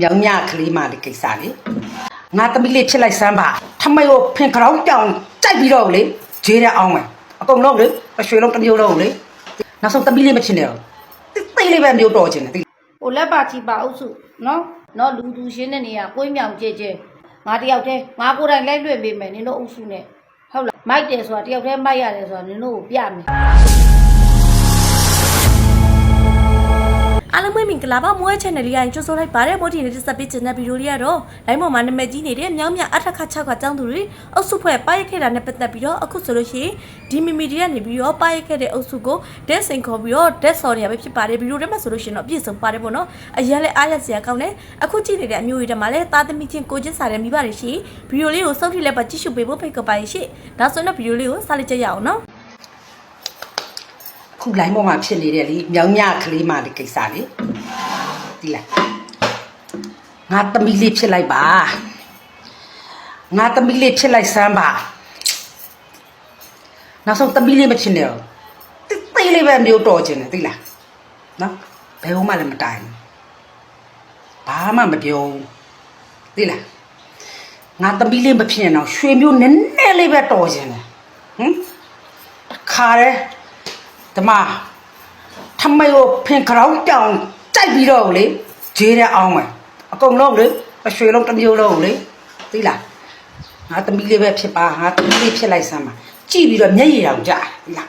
မြောင်မြကလေးမလေးကိစ္စလေငါသမီးလေးဖြစ်လိုက်စမ်းပါထမယောဖင်ခေါင်းတောင်ကြိုက်ပြီးတော့လေဂျေးတဲ့အောင်မယ်အကုန်လုံးလေအရွှေလုံးတစ်မျိုးလုံးလေနောက်ဆုံးသမီးလေးမဖြစ်နဲ့တော့တိတ်လေးပဲမျိုးတော်ချင်တယ်တိဟိုလက်ပါချီပါအုပ်စုနော်နော်လူသူရှင်းတဲ့နေရာကိုင်းမြောင်ကြဲကြဲငါတယောက်တည်းငါကိုယ်တိုင်လိုက်လွှင့်ပေးမယ်နင်တို့အုပ်စုနဲ့ဟုတ်လားမိုက်တယ်ဆိုတာတယောက်တည်းမိုက်ရတယ်ဆိုတာနင်တို့ကိုပြမယ် အားလုံးပဲမင်္ဂလာပါမွေး channel လေးကိုကြိုဆိုလိုက်ပါတယ်မို့ဒီနေ့တက်ပေးချင်တဲ့ဗီဒီယိုလေးကတော့ line ပေါ်မှာနာမည်ကြီးနေတဲ့မြောင်းမြအထက်ခါ6ခါကျောင်းသူတွေအုပ်စုဖွဲ့ပါရိုက်ခဲ့တာနဲ့ပတ်သက်ပြီးတော့အခုဆိုလို့ရှိရင်ဒီမီမီတွေကနေပြီးတော့ပါရိုက်ခဲ့တဲ့အုပ်စုကိုတက်စင်ခေါ်ပြီးတော့တက်ဆော်နေရပဲဖြစ်ပါတယ်ဗီဒီယိုထဲမှာဆိုလို့ရှိရင်တော့အပြည့်စုံပါတယ်ပေါ့နော်အရင်လည်းအားရစရာကောင်းတယ်အခုကြည့်နေတဲ့အမျိုးတွေထဲမှာလည်းသားသမီးချင်းကိုချင်းစားတဲ့မိဘတွေရှိဗီဒီယိုလေးကိုစောင့်ကြည့်လိုက်ပါကြည့်ရှုပေးဖို့ဖိတ်ခေါ်ပါရရှိဒါဆိုတော့ဗီဒီယိုလေးကိုစားလိုက်ကြရအောင်နော် ခုလိုင်းပေါ်မှာဖြစ်နေတဲ့လေမြောင်မြကလေးမလေးကိစ္စလေဒီလားငါသမီးလေးဖြစ်လိုက်ပါငါသမီးလေးဖြစ်လိုက်စမ်းပါနောက်ဆုံးသမီးလေးမဖြစ်နဲ့တော့တိတ်လေးပဲမျိုးတော်ချင်တယ်သိလားနော်ဘယ်ဘုံမှလည်းမတိုင်ဘူးဘာမှမပြောဘူးသိလားငါသမီးလေးမဖြစ်ရင်တော့ရွှေမျိုးနည်းနည်းလေးပဲတော်ချင်တယ်ဟမ်ခါရဲဓ မ္မထမယောဖင်ခေါင်းတောင်ကြိုက်ပြီးတော့လေဂျေးတဲ့အောင်မယ်အကုန်လုံးလေအရွှေလုံးတစ်မျိုးလုံးလေသိလားငါသမီးလေးပဲဖြစ်ပါငါသမီးလေးဖြစ်လိုက်စမ်းပါကြည့်ပြီးတော့မျက်ရည်တောင်ကြာသိလား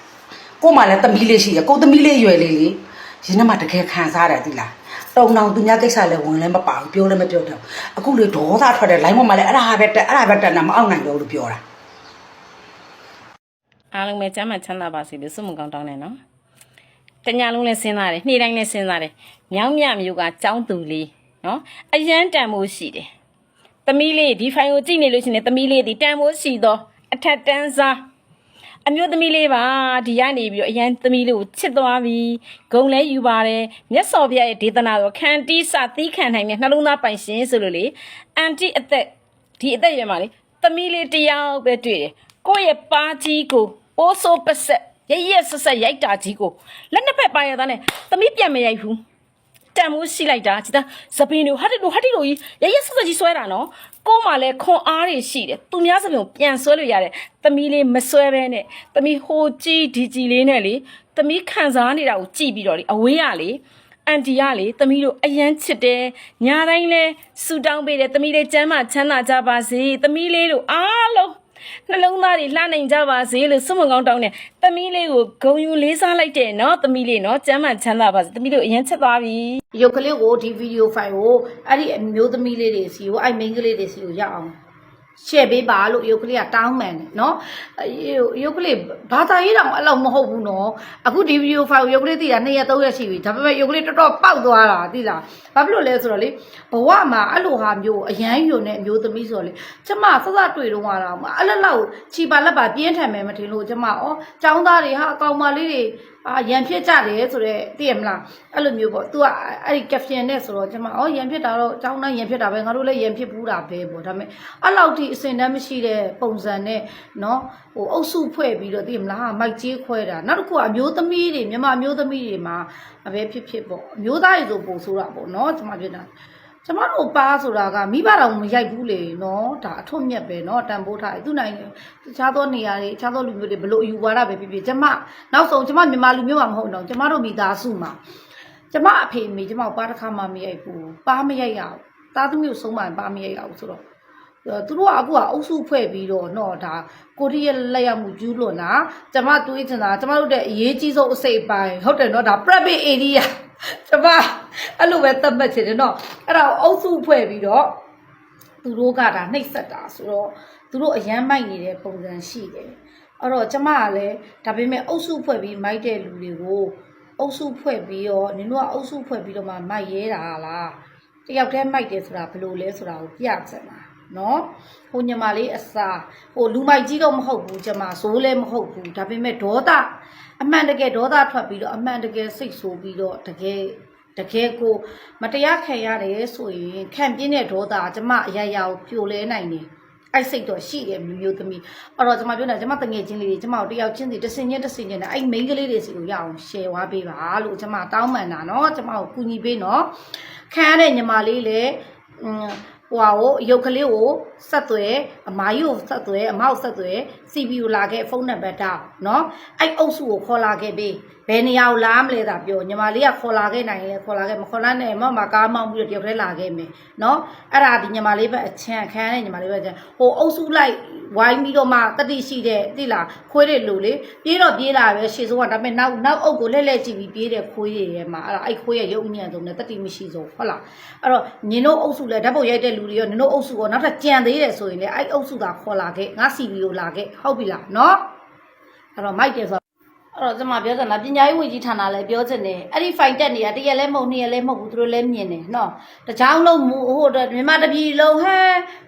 ကို့မှလည်းသမီးလေးရှိရကို့သမီးလေးရွယ်လေးလေရင်ထဲမှာတကယ်ခံစားရတယ်သိလားတုံတောင်သူများကိစ္စလည်းဝင်လည်းမပါဘူးပြောလည်းမပြောတော့အခုလေဒေါသထွက်တဲ့ line ပေါ်မှာလည်းအဲ့ဒါပဲတက်အဲ့ဒါပဲတက်နေမအောင်နိုင်တော့လို့ပြောတာ အားလုံးပဲကျမ်းမှချမ်းသာပါစေလို့ဆုမကောင်းတောင်းနေနော်တညာလုံးလည်းစဉ်းစားတယ်နေ့တိုင်းလည်းစဉ်းစားတယ်မြောင်းမြမျိုးကចောင်းသူလေးနော်အရန်တန်မိုးရှိတယ်သမီးလေးဒီဖိုင်ကိုကြည့်နေလို့ရှိရင်သမီးလေးဒီတန်မိုးရှိတော့အထက်တန်းစားအမျိုးသမီးလေးပါဒီကနေပြီးတော့အရန်သမီးလေးကိုချစ်သွားပြီဂုံလဲယူပါတယ်မျက်စော်ပြရဲ့ဒေသနာတော့ခန်တီးစသီးခံနိုင်မြနှလုံးသားပိုင်ရှင်ဆိုလို့လေအန်တီအသက်ဒီအသက်ရွယ်မှာလေသမီးလေးတစ်ယောက်ပဲတွေ့တယ်ကိုယ့်ရဲ့ပါကြီးကို အိုးဆိုးပဆက်ရရက်ဆက်ဆက်ရိုက်တာကြီးကိုလက်နှစ်ဖက်ပိုင်းရသားနဲ့သမီးပြန်မရိုက်ဘူးတန်မိုးရှိလိုက်တာจิตစပင်းတို့ဟာတီတို့ဟာတီတို့ကြီးရရဆက်ဆက်ကြီးဆွဲတာနော်ကို့မှာလဲခွန်အားတွေရှိတယ်သူများစပင်းကိုပြန်ဆွဲလို့ရတယ်သမီးလေးမဆွဲဘဲနဲ့သမီးဟိုကြီးဒီကြီးလေးနဲ့လေသမီးခံစားနေတာကိုကြည့်ပြီးတော့လေအဝေးရလေအန်တီကလေသမီးတို့အယမ်းချစ်တယ်ညာတိုင်းလဲဆူတောင်းပေးတယ်သမီးလေးကျမ်းမာချမ်းသာကြပါစေသမီးလေးတို့အားလုံး နှလုံးသားတွေလှနိုင်ကြပါစေလို့ဆုမွန်ကောင်းတောင်းတယ်။သမီးလေးကိုဂုံယူလေးစားလိုက်တဲ့နော်သမီးလေးနော်ကျမ်းမှန်ချမ်းသာပါစေ။သမီးတို့အရင်ချက်သွားပြီ။ရုပ်ကလေးကိုဒီဗီဒီယိုဖိုင်ကိုအဲ့ဒီအမျိုးသမီးလေးတွေစီကိုအဲ့မိန်းကလေးတွေစီကိုရအောင် ရှယ်ပေးပါလို့ရုပ်ကလေးကတောင်းမှန်တယ်နော်အဲ့ရုပ်ကလေးဘာသာရေးတောင်အဲ့လောက်မဟုတ်ဘူးနော်အခုဒီဗီဒီယိုဖိုင်ကိုရုပ်ကလေးသိတာ2ရက်3ရက်ရှိပြီဒါပေမဲ့ရုပ်ကလေးတော်တော်ပေါက်သွားတာသိလားဘာဖြစ်လို့လဲဆိုတော့လေဘဝမှာအဲ့လိုဟာမျိုးအရန်ယုံတဲ့အမျိုးသမီးဆိုတော့လေကျမစစတွေ့တော့မှာတော့အဲ့လက်လောက်ချီပါလက်ပါပြင်းထန်မယ်မထင်လို့ကျမဩចောင်းသားတွေဟာအကောင်မလေးတွေ အာရန်ဖြစ်ကြတယ်ဆိုတော့သိရမလားအဲ့လိုမျိုးပေါ့ तू ကအဲ့ဒီ caption နဲ့ဆိုတော့ကျမဩရန်ဖြစ်တာတော့ចောင်းသားရန်ဖြစ်တာပဲငါတို့လည်းရန်ဖြစ်ဘူးတာပဲပေါ့ဒါပေမဲ့အဲ့လောက်ထိအစင်တမ်းမရှိတဲ့ပုံစံနဲ့เนาะဟိုအုပ်စုဖွဲ့ပြီးတော့သိရမလားမိုက်ကြီးခွဲတာနောက်တစ်ခုကအမျိုးသမီးတွေမြန်မာအမျိုးသမီးတွေမှာအပဲဖြစ်ဖြစ်ပေါ့အမျိုးသားတွေဆိုပို့ဆိုတာပေါ့เนาะကျမပြောတာ ကျမတို့ပါဆိုတာကမိဘတော်မရိုက်ဘူးလေနော်ဒါအထွတ်မြတ်ပဲနော်တန်ဖိုးထားတယ်သူ့နိုင်ငံတခြားသောနေရာတွေတခြားသောလူမျိုးတွေဘလို့အယူဝါဒပဲဖြစ်ဖြစ်ကျမနောက်ဆုံးကျမမြန်မာလူမျိုးမှမဟုတ်တော့ကျမတို့မိသားစုမှာကျမအဖေအမေကျမကိုပါတစ်ခါမှမရိုက်ဘူးပါမရိုက်ရဘူးသားသမီးကိုဆုံးမပါမရိုက်ရဘူးဆိုတော့သူတို့ကအခုကအုပ်စုဖွဲ့ပြီးတော့နော်ဒါကိုရီးယားလက်ရမှုကျူးလွန်တာကျမတွေးချင်တာကျမတို့တဲ့အရေးကြီးဆုံးအစိတ်အပိုင်းဟုတ်တယ်နော်ဒါ private area ကျမ အဲ့လိုပဲသတ်မှတ်ချင်တယ်နော်အဲ့ဒါကိုအုပ်စုဖွဲ့ပြီးတော့သူတို့ကဒါနှိပ်စက်တာဆိုတော့သူတို့အရန်မိုက်နေတဲ့ပုံစံရှိတယ်အဲ့တော့ကျမကလည်းဒါပေမဲ့အုပ်စုဖွဲ့ပြီးမိုက်တဲ့လူတွေကိုအုပ်စုဖွဲ့ပြီးတော့နင်တို့ကအုပ်စုဖွဲ့ပြီးတော့မှမိုက်ရဲတာလားတယောက်တည်းမိုက်တယ်ဆိုတာဘယ်လိုလဲဆိုတာကိုပြချင်တာနော်ဟိုညမလေးအစာဟိုလူမိုက်ကြီးတော့မဟုတ်ဘူးကျမဇိုးလည်းမဟုတ်ဘူးဒါပေမဲ့ဒေါသအမှန်တကယ်ဒေါသထွက်ပြီးတော့အမှန်တကယ်စိတ်ဆိုးပြီးတော့တကယ် တကယ်ကိုမတရားခံရတယ်ဆိုရင်ခံပြင်းတဲ့ဒေါသကကျမအရာရာကိုပြိုလဲနိုင်တယ်အဲ့စိတ်တော့ရှိတယ်မျိုးမျိုးသမီးအဲ့တော့ကျမပြောနေတာကျမတငယ်ချင်းလေးတွေကျမတို့တယောက်ချင်းစီတစ်စင်ချင်းတစ်စင်ချင်းနဲ့အဲ့မိန်းကလေးတွေစီကိုရအောင် share ဝါပေးပါလို့ကျမတောင်းပန်တာเนาะကျမကိုကူညီပေးเนาะခံရတဲ့ညီမလေးလည်း อืมဟိုဟာကိုရုပ်ကလေးကိုဆက်သွဲအမကြီးကိုဆက်သွဲအမောက်ဆက်သွဲ CPU လာခဲ့ဖုန်းနံပါတ်တောင်းနော်အဲ့အုပ်စုကိုခေါ်လာခဲ့ပေးဘယ်နေရာကိုလာမလဲတာပြောညီမလေးကခေါ်လာခဲ့နိုင်လဲခေါ်လာခဲ့မခေါ်လာနိုင်မမကားမောင်းပြီးတော့တယောက်တည်းလာခဲ့မယ်နော်အဲ့ဒါဒီညီမလေးပဲအချမ်းခံရတဲ့ညီမလေးပဲချမ်းဟိုအုပ်စုလိုက်ဝိုင်းပြီးတော့မှတတိရှိတဲ့တိလာခွေးတွေလူလေးပြေးတော့ပြေးလာပဲရှေ့ဆုံးကဒါပေမဲ့နောက်နောက်အုပ်ကိုလှည့်လှည့်ကြည့်ပြီးပြေးတဲ့ခွေးတွေထဲမှာအဲ့ဒါအဲ့ခွေးရဲ့ရုပ်အညံ့ဆုံးနဲ့တတိမရှိဆုံးဟုတ်လားအဲ့တော့နင်တို့အုပ်စုလဲဓာတ်ပုံရိုက်တဲ့လူတွေရောနင်တို့အုပ်စုရောနောက်ထပ်ကြံသေးတယ်ဆိုရင်လေအဲ့အုပ်စုကခေါ်လာခဲ့ငါ CV ကိုလာခဲ့ဟုတ်ပြီလားနော်အဲ့တော့မိုက်တယ်ဆိုအဲ့တော့ကျွန်မပြောစမ်းတာပညာရေးဝန်ကြီးဌာနလည်းပြောချင်တယ်အဲ့ဒီ file တက်နေတာတရက်လဲမဟုတ်နှစ်ရက်လဲမဟုတ်ဘူးသူတို့လည်းမြင်တယ်နော်တကြောင်လုံးမူဟိုမြန်မာတပြည်လုံးဟဲ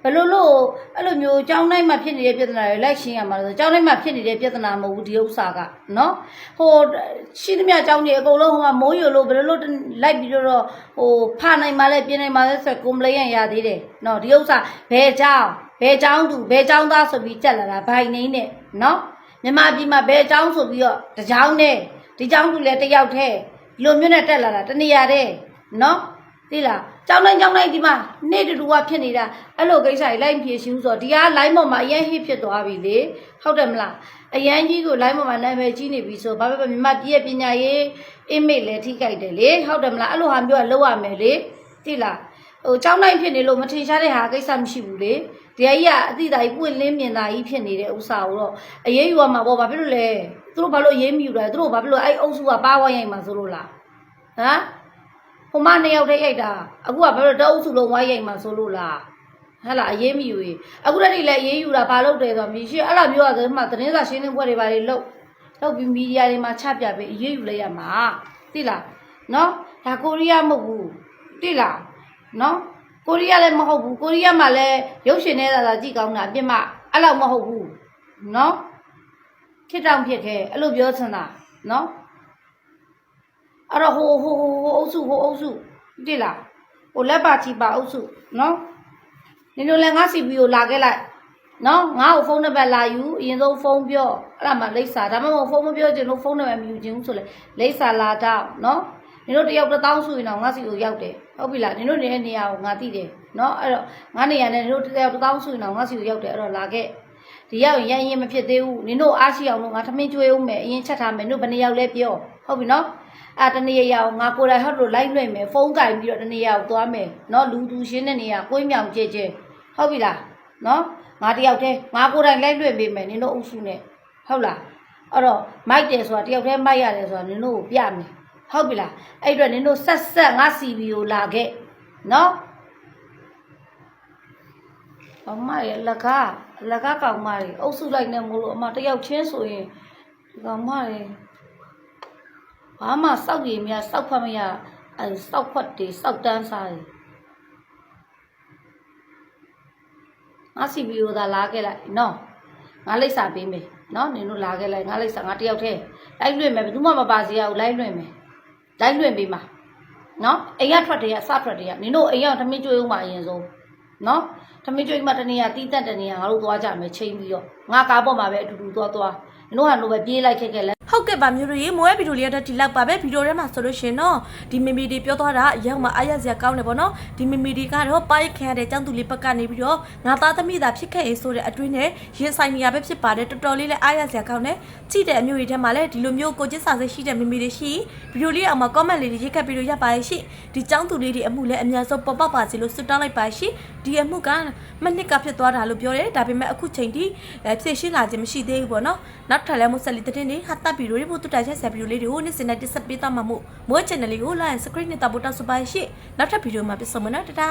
ဘယ်လိုလို့အဲ့လိုမျိုးကျောင်းတိုင်းမှာဖြစ်နေတဲ့ပြဿနာတွေလိုက်ရှင်းရမှာလို့ကျောင်းတိုင်းမှာဖြစ်နေတဲ့ပြဿနာမဟုတ်ဘူးဒီဥစ္စာကနော်ဟိုရှိသမျှကျောင်းတွေအကုန်လုံးဟိုကမိုးရွလို့ဘယ်လိုလို့လိုက်ပြီးတော့ဟိုဖနိုင်မှလဲပြင်းနိုင်မှလဲဆိုကွန်ပလိန်ရသေးတယ်နော်ဒီဥစ္စာဘယ်ကျောင်း ဘယ်ကျောင်းသူဘယ်ကျောင်းသားဆိုပြီးကြက်လာတာဘိုင်နေနဲ့နော်မြန်မာပြည်မှာဘယ်ကျောင်းဆိုပြီးတော့တကြောင်နဲ့ဒီကျောင်းသူလည်းတယောက်တည်းဒီလိုမျိုးနဲ့တက်လာတာတနေရာတည်းနော်သိလားကျောင်းတိုင်းကျောင်းတိုင်းဒီမှာနေ့တူတူကဖြစ်နေတာအဲ့လိုကိစ္စတွေလိုက်မဖြေရှင်းဘူးဆိုတော့ဒီက line ပေါ်မှာအရင်ဟစ်ဖြစ်သွားပြီလေဟုတ်တယ်မလားအရန်ကြီးကို line ပေါ်မှာနာမည်ကြီးနေပြီဆိုဘာပဲပဲမြန်မာပြည်ရဲ့ပညာရေး image လည်းထိခိုက်တယ်လေဟုတ်တယ်မလားအဲ့လိုဟာမျိုးကလောက်ရမယ်လေသိလားဟိုကျောင်းတိုင်းဖြစ်နေလို့မထင်ရှားတဲ့ဟာကိစ္စမရှိဘူးလေ ဒီအကြီးကအတိအသားကြီးပွင့်လင်းမြင်သာကြီးဖြစ်နေတဲ့ဥစ္စာကိုတော့အရေးယူရမှာပေါ့ဘာဖြစ်လို့လဲသူတို့ဘာလို့အရေးမယူတာလဲသူတို့ဘာဖြစ်လို့အဲ့အုပ်စုကပါဝါရိုက်မှာဆိုလို့လားဟမ်ဟိုမနှစ်ယောက်တည်းရိုက်တာအခုကဘာလို့တအုပ်စုလုံးဝိုင်းရိုက်မှာဆိုလို့လားဟဲ့လားအရေးမယူရင်အခုတည်းကလည်းအရေးယူတာဘာလို့တယ်ဆိုတော့မရှိအဲ့လိုမျိုးကမှသတင်းစာရှင်းလင်းပွဲတွေဘာတွေလုပ်လုပ်ပြီးမီဒီယာတွေမှာချပြပေးအရေးယူလိုက်ရမှာသိလားနော်ဒါကိုရီးယားမဟုတ်ဘူးသိလားနော် ကိုရီးယားလည်းမဟုတ်ဘူးကိုရီးယားမှာလည်းရုပ်ရှင်နေတာသာကြည့်ကောင်းတာအပြစ်မအဲ့လောက်မဟုတ်ဘူးနော်ဖြစ်တောင်ဖြစ်ခဲအဲ့လိုပြောချင်တာနော်အဲ့တော့ဟိုဟိုဟိုဟိုအုပ်စုဟိုအုပ်စုသိလားဟိုလက်ပါချီပါအုပ်စုနော်နင်တို့လည်းငါစီဗီကိုလာခဲ့လိုက်နော်ငါ့ကိုဖုန်းနံပါတ်လာယူအရင်ဆုံးဖုန်းပြောအဲ့ဒါမှလိပ်စာဒါမှမဟုတ်ဖုန်းမပြောချင်လို့ဖုန်းနံပါတ်မယူချင်ဘူးဆိုလေလိပ်စာလာတော့နော် နင်တို့တယောက်တစ်သောင်းဆိုရင်တော့ငါစီကိုရောက်တယ်ဟုတ်ပြီလားနင်တို့နေတဲ့နေရာကိုငါသိတယ်နော်အဲ့တော့ငါနေရာနဲ့နင်တို့တယောက်တစ်သောင်းဆိုရင်တော့ငါစီကိုရောက်တယ်အဲ့တော့လာခဲ့ဒီရောက်ရင်ရရင်မဖြစ်သေးဘူးနင်တို့အားရှိအောင်လို့ငါထမင်းကျွေးအောင်မယ်အရင်ချက်ထားမယ်နင်တို့ဘယ်နှစ်ယောက်လဲပြောဟုတ်ပြီနော်အဲ့တနေ့ရောက်ငါကိုယ်တိုင်ဟောက်လို့လိုက်လွှင့်မယ်ဖုန်းကင်ပြီးတော့တနေ့ရောက်သွားမယ်နော်လူသူရှင်းတဲ့နေရာကိုင်းမြောင်ကြဲကြဲဟုတ်ပြီလားနော်ငါတယောက်တည်းငါကိုယ်တိုင်လိုက်လွှင့်ပေးမယ်နင်တို့အုပ်စုနဲ့ဟုတ်လားအဲ့တော့မိုက်တယ်ဆိုတာတယောက်တည်းမိုက်ရတယ်ဆိုတာနင်တို့ကိုပြမယ် ဟုတ်ပြီလားအဲ့အတွက်နင်တို့ဆက်ဆက်ငါ CV ကိုလာခဲ့နော်အမရဲ့လကားလကားကောင်မတွေအုပ်စုလိုက်နေမို့လို့အမတယောက်ချင်းဆိုရင်ဒီကောင်မတွေဘာမှစောက်ရည်မရစောက်ဖတ်မရအဲစောက်ခွက်တွေစောက်တန်းစားတွေငါစီဗီကိုသာလာခဲ့လိုက်နော်ငါလိပ်စာပေးမယ်နော်နင်တို့လာခဲ့လိုက်ငါလိပ်စာငါတယောက်တည်းလိုက်လွင့်မယ်ဘယ်သူမှမပါစေရဘူးလိုက်လွင့်မယ် လိုက်လွင့်ပေးမှာနော်အိမ်ကထွက်တယ်ကစထွက်တယ်ကနင်တို့အိမ်ကသမင်းကျွေးဦးမှာအရင်ဆုံးနော်သမင်းကျွေးမှာတနေရတီးတက်တနေရငါတို့သွားကြမယ်ချိန်ပြီးတော့ငါကားပေါ်မှာပဲအတူတူသွားသွားနင်တို့ဟာလိုပဲပြေးလိုက်ခဲ့ခဲ့လဲ ဟုတ်ကဲ့ပါမျိုးတို့ရေမိုးရဲ့ဗီဒီယိုလေးကတော့ဒီလောက်ပါပဲဗီဒီယိုထဲမှာဆိုလို့ရှရင်တော့ဒီမီမီဒီပြောသွားတာအရောက်မှာအားရစရာကောင်းတယ်ပေါ့နော်ဒီမီမီဒီကတော့ပါရိုက်ခံရတဲ့ចောင်းသူလေးဘက်ကနေပြီးတော့ငါသားသမီးသာဖြစ်ခဲ့ရေးဆိုတဲ့အတွေ့နဲ့ရင်ဆိုင်နေရပဲဖြစ်ပါတယ်တော်တော်လေးလည်းအားရစရာကောင်းတယ်ကြည့်တဲ့အမျိုးတွေထဲမှာလည်းဒီလိုမျိုးကိုကျစ်စာစိတ်ရှိတဲ့မီမီတွေရှိဗီဒီယိုလေးအောင်မှာ comment လေးတွေရေးခတ်ပြီးတော့ရပါရဲ့ရှိဒီចောင်းသူလေးတွေအမှုလည်းအများဆုံးပေါ်ပေါက်ပါစေလို့ဆုတောင်းလိုက်ပါရှိဒီအမှုကမနစ်ကဖြစ်သွားတာလို့ပြောတယ်ဒါပေမဲ့အခုချိန်ထိအဲဖြည့်ရှင်းလာခြင်းမရှိသေးဘူးပေါ့နော်နောက်ထပ်လည်းမဆက်လီတဲ့တင်နေဟာတပ်ဗီဒီယိုတွေပို့တူတိုက်ချက်ဆက်ဗီဒီယိုလေးတွေကိုနေ့စဉ်နဲ့တက်ဆက်ပေးသွားမှာမို့မိုး channel လေးကို like and subscribe နဲ့တောက်ပို့တောက်စပါရှိနောက်ထပ်ဗီဒီယိုမှာပြန်ဆုံမယ်နော်တတာ